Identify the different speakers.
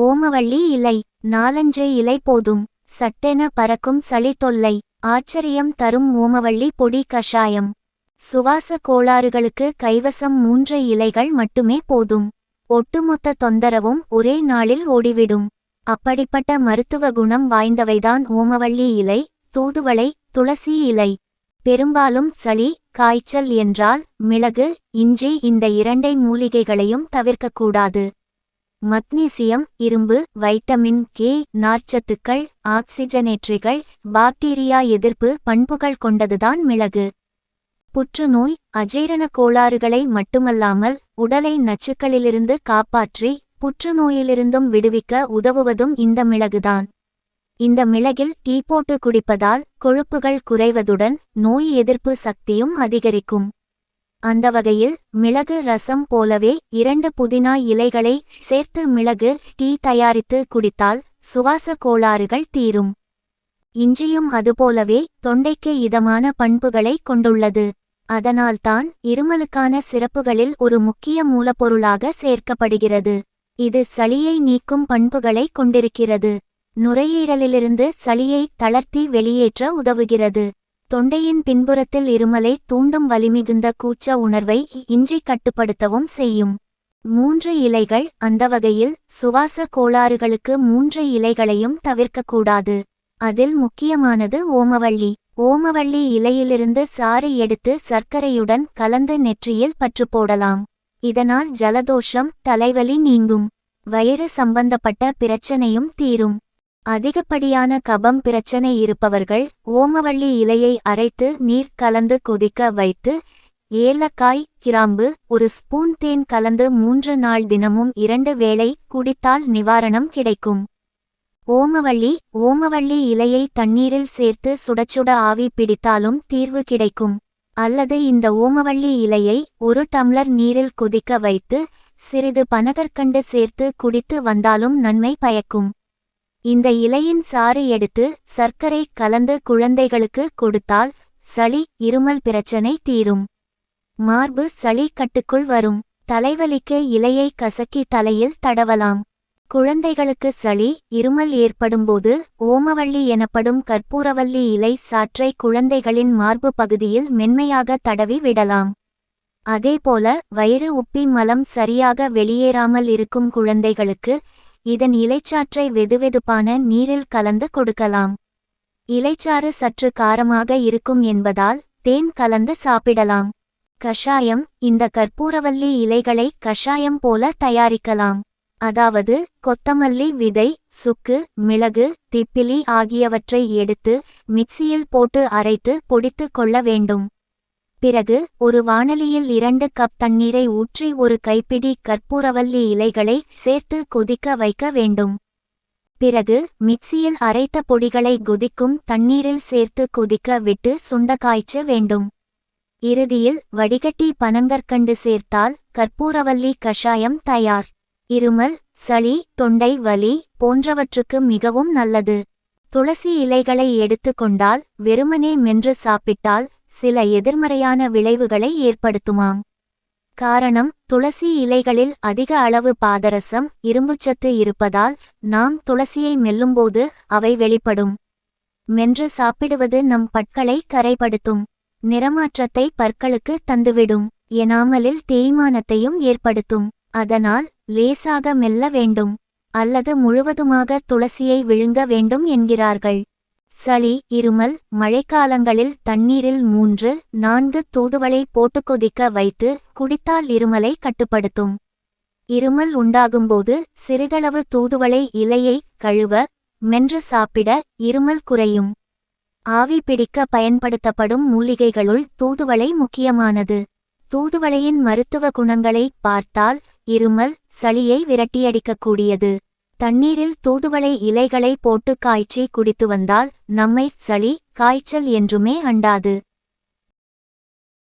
Speaker 1: ஓமவள்ளி இலை நாலஞ்சு இலை போதும் சட்டென பறக்கும் சளி தொல்லை ஆச்சரியம் தரும் ஓமவள்ளி பொடி கஷாயம். சுவாச கோளாறுகளுக்கு கைவசம் மூன்று இலைகள் மட்டுமே போதும். ஒட்டுமொத்த தொந்தரவும் ஒரே நாளில் ஓடிவிடும். அப்படிப்பட்ட மருத்துவ குணம் வாய்ந்தவைதான் ஓமவள்ளி இலை தூதுவளை துளசி இலை. பெரும்பாலும் சளி காய்ச்சல் என்றால் மிளகு இஞ்சி இந்த இரண்டை மூலிகைகளையும் தவிர்க்கக்கூடாது. மக்னீசியம் இரும்பு வைட்டமின் கே நார்ச்சத்துக்கள் ஆக்சிஜனேற்றிகள் பாக்டீரியா எதிர்ப்பு பண்புகள் கொண்டதுதான் மிளகு. புற்றுநோய் அஜீரண கோளாறுகளை மட்டுமல்லாமல் உடலை நச்சுக்களிலிருந்து காப்பாற்றி புற்றுநோயிலிருந்தும் விடுவிக்க உதவுவதும் இந்த மிளகுதான். இந்த மிளகில் டீ போட்டு குடிப்பதால் கொழுப்புகள் குறைவதுடன் நோய் எதிர்ப்பு சக்தியும் அதிகரிக்கும். அந்த வகையில் மிளகு ரசம் போலவே இரண்டு புதினா இலைகளை சேர்த்து மிளகு டீ தயாரித்து குடித்தால் சுவாச கோளாறுகள் தீரும். இஞ்சியும் அதுபோலவே தொண்டைக்கு இதமான பண்புகளை கொண்டுள்ளது. அதனால்தான் இருமலுக்கான சிறப்புகளில் ஒரு முக்கிய மூலப்பொருளாக சேர்க்கப்படுகிறது. இது சளியை நீக்கும் பண்புகளை கொண்டிருக்கிறது. நுரையீரலிலிருந்து சளியை தளர்த்தி வெளியேற்ற உதவுகிறது. தொண்டையின் பின்புறத்தில் இருமலை தூண்டும் வலிமிகுந்த கூச்ச உணர்வை இன்றி கட்டுப்படுத்தவும் செய்யும். மூன்று இலைகள் அந்த வகையில் சுவாச கோளாறுகளுக்கு மூன்று இலைகளையும் தவிர்க்கக்கூடாது. அதில் முக்கியமானது ஓமவள்ளி. ஓமவள்ளி இலையிலிருந்து சாறு எடுத்து சர்க்கரையுடன் கலந்து நெற்றியில் பற்று போடலாம். இதனால் ஜலதோஷம் தலைவலி நீங்கும். வயிறு சம்பந்தப்பட்ட பிரச்சனையும் தீரும். அதிகப்படியான கபம் பிரச்சனை இருப்பவர்கள் ஓமவள்ளி இலையை அரைத்து நீர் கலந்து கொதிக்க வைத்து ஏலக்காய் கிராம்பு ஒரு ஸ்பூன் தேன் கலந்து மூன்று நாள் தினமும் இரண்டு வேளை குடித்தால் நிவாரணம் கிடைக்கும். ஓமவள்ளி ஓமவள்ளி இலையை தண்ணீரில் சேர்த்து சுடச்சுட ஆவி பிடித்தாலும் தீர்வு கிடைக்கும். அல்லது இந்த ஓமவள்ளி இலையை ஒரு டம்ளர் நீரில் கொதிக்க வைத்து சிறிது பனகற்கண்டு சேர்த்து குடித்து வந்தாலும் நன்மை பயக்கும். இந்த இலையின் சாறு எடுத்து சர்க்கரை கலந்து குழந்தைகளுக்கு கொடுத்தால் சளி இருமல் பிரச்சனை தீரும். மார்பு சளி கட்டுக்குள் வரும். தலைவலிக்கு இலையை கசக்கி தலையில் தடவலாம். குழந்தைகளுக்கு சளி இருமல் ஏற்படும்போது ஓமவள்ளி எனப்படும் கற்பூரவல்லி இலை சாற்றை குழந்தைகளின் மார்பு பகுதியில் மென்மையாக தடவி விடலாம். அதேபோல வயிறு உப்பி மலம் சரியாக வெளியேறாமல் இருக்கும் குழந்தைகளுக்கு இதன் இலைச்சாற்றை வெதுவெதுப்பான நீரில் கலந்து கொடுக்கலாம். இலைச்சாறு சற்று காரமாக இருக்கும் என்பதால் தேன் கலந்து சாப்பிடலாம். கஷாயம் இந்த கற்பூரவல்லி இலைகளை கஷாயம் போல தயாரிக்கலாம். அதாவது கொத்தமல்லி விதை சுக்கு மிளகு திப்பிலி ஆகியவற்றை எடுத்து மிக்சியில் போட்டு அரைத்து பொடித்து கொள்ள வேண்டும். பிறகு ஒரு வாணலியில் இரண்டு கப் தண்ணீரை ஊற்றி ஒரு கைப்பிடி கற்பூரவல்லி இலைகளை சேர்த்து கொதிக்க வைக்க வேண்டும். பிறகு மிக்சியில் அரைத்த பொடிகளை கொதிக்கும் தண்ணீரில் சேர்த்து கொதிக்க விட்டு சுண்ட காய்ச்ச வேண்டும். இறுதியில் வடிகட்டி பனங்கற்கண்டு சேர்த்தால் கற்பூரவல்லி கஷாயம் தயார். இருமல் சளி தொண்டை வலி போன்றவற்றுக்கு மிகவும் நல்லது. துளசி இலைகளை எடுத்துக்கொண்டால் வெறுமனே மென்று சாப்பிட்டால் சில எதிர்மறையான விளைவுகளை ஏற்படுத்துமாம். காரணம் துளசி இலைகளில் அதிக அளவு பாதரசம் இரும்புச்சத்து இருப்பதால் நாம் துளசியை மெல்லும்போது அவை வெளிப்படும். மென்று சாப்பிடுவது நம் பற்களை கரைப்படுத்தும். நிறமாற்றத்தை பற்களுக்கு தந்துவிடும். எனாமலில் தேய்மானத்தையும் ஏற்படுத்தும். அதனால் லேசாக மெல்ல வேண்டும். அல்லது முழுவதுமாக துளசியை விழுங்க வேண்டும் என்கிறார்கள். சளி இருமல் மழைக்காலங்களில் தண்ணீரில் மூன்று நான்கு தூதுவளை போட்டு கொதிக்க வைத்து குடித்தால் இருமலை கட்டுப்படுத்தும். இருமல் உண்டாகும்போது சிறிதளவு தூதுவளை இலையை கழுவ மென்று சாப்பிட இருமல் குறையும். ஆவி பிடிக்க பயன்படுத்தப்படும் மூலிகைகளுள் தூதுவளை முக்கியமானது. தூதுவளையின் மருத்துவ குணங்களை பார்த்தால் இருமல் சளியை விரட்டியடிக்கக்கூடியது. தண்ணீரில் தூதுவளை இலைகளை போட்டு காய்ச்சி குடித்து வந்தால் நம்மை சளி காய்ச்சல் என்றுமே அண்டாது.